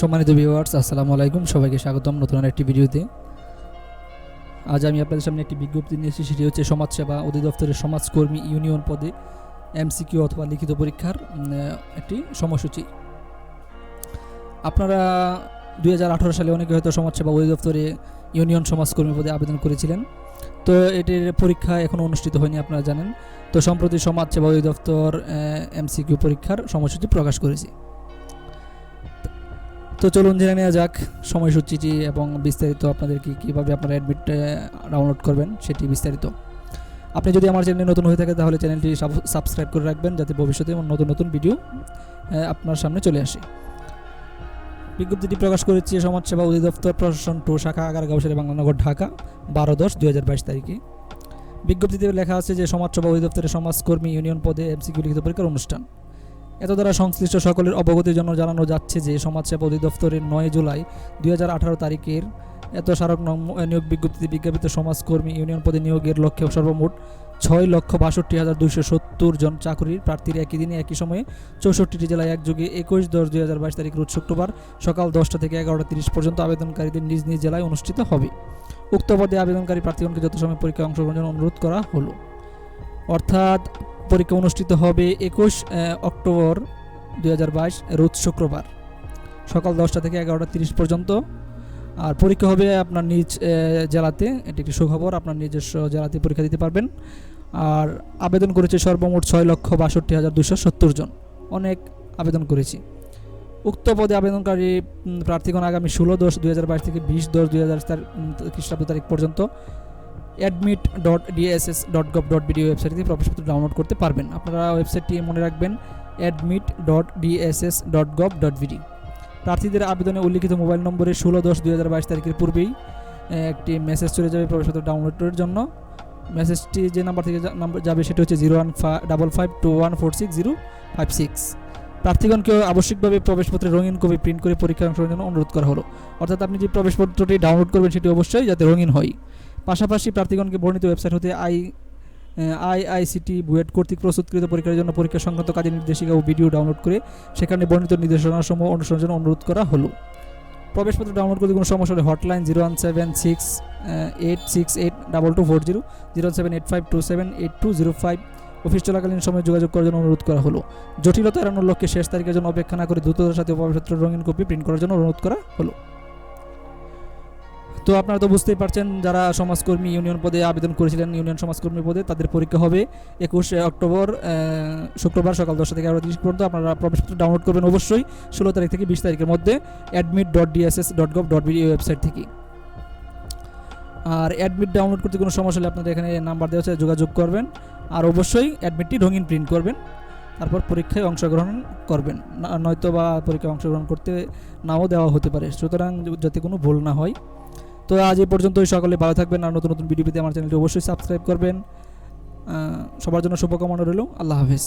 সম্মানিত ভিউয়ার্স আসসালামু আলাইকুম। সবাইকে স্বাগতম নতুন একটি ভিডিওতে। আজ আমি আপনাদের সামনে একটি বিজ্ঞপ্তি নিয়ে এসেছি, সেটি হচ্ছে সমাজসেবা অধিদপ্তরের সমাজকর্মী ইউনিয়ন পদে এমসিকিউ অথবা লিখিত পরীক্ষার একটি সময়সূচি। আপনারা দুই হাজার আঠারো সালে অনেকে হয়তো সমাজসেবা অধিদপ্তরে ইউনিয়ন সমাজকর্মী পদে আবেদন করেছিলেন। তো এটির পরীক্ষা এখনও অনুষ্ঠিত হয়নি, আপনারা জানেন। তো সম্প্রতি সমাজসেবা অধিদপ্তর এমসিকিউ পরীক্ষার সময়সূচি প্রকাশ করেছে। তো চলুন জেনে নেওয়া যাক সময়সূচিটি এবং বিস্তারিত আপনাদেরকে কীভাবে আপনারা অ্যাডমিট ডাউনলোড করবেন সেটি বিস্তারিত। আপনি যদি আমার চ্যানেলে নতুন হয়ে থাকে তাহলে চ্যানেলটি সাবস্ক্রাইব করে রাখবেন যাতে ভবিষ্যতে নতুন নতুন ভিডিও আপনার সামনে চলে আসে। বিজ্ঞপ্তিটি প্রকাশ করেছে সমাজসেবা অধিদপ্তর প্রশাসন টু শাখা আগারগাঁও শেরে বাংলানগর ঢাকা, বারো দশ দুই তারিখে। বিজ্ঞপ্তিতে লেখা আছে যে সমাজসেবা অধিদপ্তরের সমাজকর্মী ইউনিয়ন পদে এমসিকিউ লিখিত পরীক্ষার অনুষ্ঠান। এত দ্বারা সংশ্লিষ্ট সকলের অবগতির জন্য জানানো যাচ্ছে যে সমাজসেবা অধিদপ্তরের নয় জুলাই দুই হাজার আঠারো তারিখের এত স্মারক নিয়োগ বিজ্ঞপ্তিতে বিজ্ঞাপিত সমাজকর্মী ইউনিয়ন পদে নিয়োগের লক্ষ্যে সর্বমোট ছয় লক্ষ বাষট্টি হাজার দুইশো সত্তর জন চাকরির প্রার্থীর একই দিনে একই সময়ে চৌষট্টিটি জেলায় একযোগে একুশ দশ দুই হাজার বাইশ তারিখ রোজ শুক্রবার সকাল দশটা থেকে এগারোটা তিরিশ পর্যন্ত আবেদনকারীদের নিজ নিজ জেলায় অনুষ্ঠিত হবে। উক্ত পদে আবেদনকারী প্রার্থীগণকে যত সময় পরীক্ষায় অংশগ্রহণের জন্য অনুরোধ করা হলো। অর্থাৎ পরীক্ষা অনুষ্ঠিত হবে একুশ অক্টোবর দুই হাজার বাইশ, রোজ শুক্রবার সকাল দশটা থেকে এগারোটা তিরিশ পর্যন্ত। আর পরীক্ষা হবে আপনার নিজ জেলাতে, এটি একটি সুখবর, আপনার নিজস্ব জেলাতে পরীক্ষা দিতে পারবেন। আর আবেদন করেছে সর্বমোট ছয় লক্ষ বাষট্টি হাজার দুশো সত্তর জন। অনেক আবেদন করেছি। উক্ত পদে আবেদনকারী প্রার্থীগণ আগামী ষোলো দশ দুই থেকে বিশ দশ দুই হাজার খ্রিস্টাব্দ তারিখ পর্যন্ত admit dot DSS dot gov dot BD website থেকে প্রবেশপত্র ডাউনলোড করতে পারবেন। আপনারা ওয়েবসাইটটি মনে রাখবেন admit dot DSS dot gov dot BD প্রার্থীদের আবেদনে উল্লিখিত মোবাইল নম্বরে ষোলো দশ দুই হাজার বাইশ তারিখের পূর্বেই একটি মেসেজ চলে যাবে প্রবেশপত্র ডাউনলোডের জন্য। মেসেজটি যে নাম্বার থেকে নাম্বার যাবে সেটি হচ্ছে zero one double five two one four six zero five six প্রার্থীগণকে আবশ্যিকভাবে প্রবেশপত্রের রঙিন কপি প্রিন্ট করে পরীক্ষায় অংশগ্রহণের জন্য অনুরোধ করা হলো। অর্থাৎ আপনি যে প্রবেশপত্রটি ডাউনলোড করবেন সেটি অবশ্যই যাতে রঙিন হয়। পাশাপাশি প্রার্থীগণকে বর্ণিত ওয়েবসাইট হতে আই আইআইসিটি বুয়েট কর্তৃক প্রস্তুতকৃত পরীক্ষার জন্য পরীক্ষা সংক্রান্ত কাজের নির্দেশিকা ও ভিডিও ডাউনলোড করে সেখানে বর্ণিত নির্দেশনাসমূহ অনুসরণের জন্য অনুরোধ করা হলো। প্রবেশপত্র ডাউনলোড করতে কোনো সমস্যা হলে hotline zero one seven six eight six eight double two four zero zero seven eight five two seven eight two zero five office চলাকালীন সময় যোগাযোগ করার জন্য অনুরোধ করা হলো। জটিলতা এড়ানোর লক্ষ্যে শেষ তারিখের জন্য অপেক্ষা না করে দ্রুততার সাথে প্রবেশপত্র রঙিন কপি প্রিন্ট করার জন্য অনুরোধ করা হলো। তো আপনারা তো বুঝতেই পারছেন, যারা সমাজকর্মী ইউনিয়ন পদে আবেদন করেছিলেন ইউনিয়ন সমাজকর্মী পদে, তাদের পরীক্ষা হবে একুশে অক্টোবর শুক্রবার সকাল দশটা থেকে এগারো তিরিশ পর্যন্ত। আপনারা প্রবেশপত্র ডাউনলোড করবেন অবশ্যই ষোলো তারিখ থেকে বিশ তারিখের মধ্যে admit dot DSS dot gov dot BD website থেকে। আর অ্যাডমিট ডাউনলোড করতে কোনো সমস্যা হলে আপনাদের এখানে নাম্বার দেওয়া আছে, যোগাযোগ করবেন। আর অবশ্যই অ্যাডমিটটি রঙিন প্রিন্ট করবেন। তারপর পরীক্ষায় অংশগ্রহণ করবেন। নয়তো বা পরীক্ষায় অংশগ্রহণ করতে নাও দেওয়া হতে পারে। সুতরাং যাতে কোনো ভুল না হয়। তো আজ এই পর্যন্তই। সকলে ভালো থাকবেন আর নতুন নতুন ভিডিও পেতে আমার চ্যানেলটি অবশ্যই সাবস্ক্রাইব করবেন। সবার জন্য শুভকামনা রইল। আল্লাহ হাফেজ।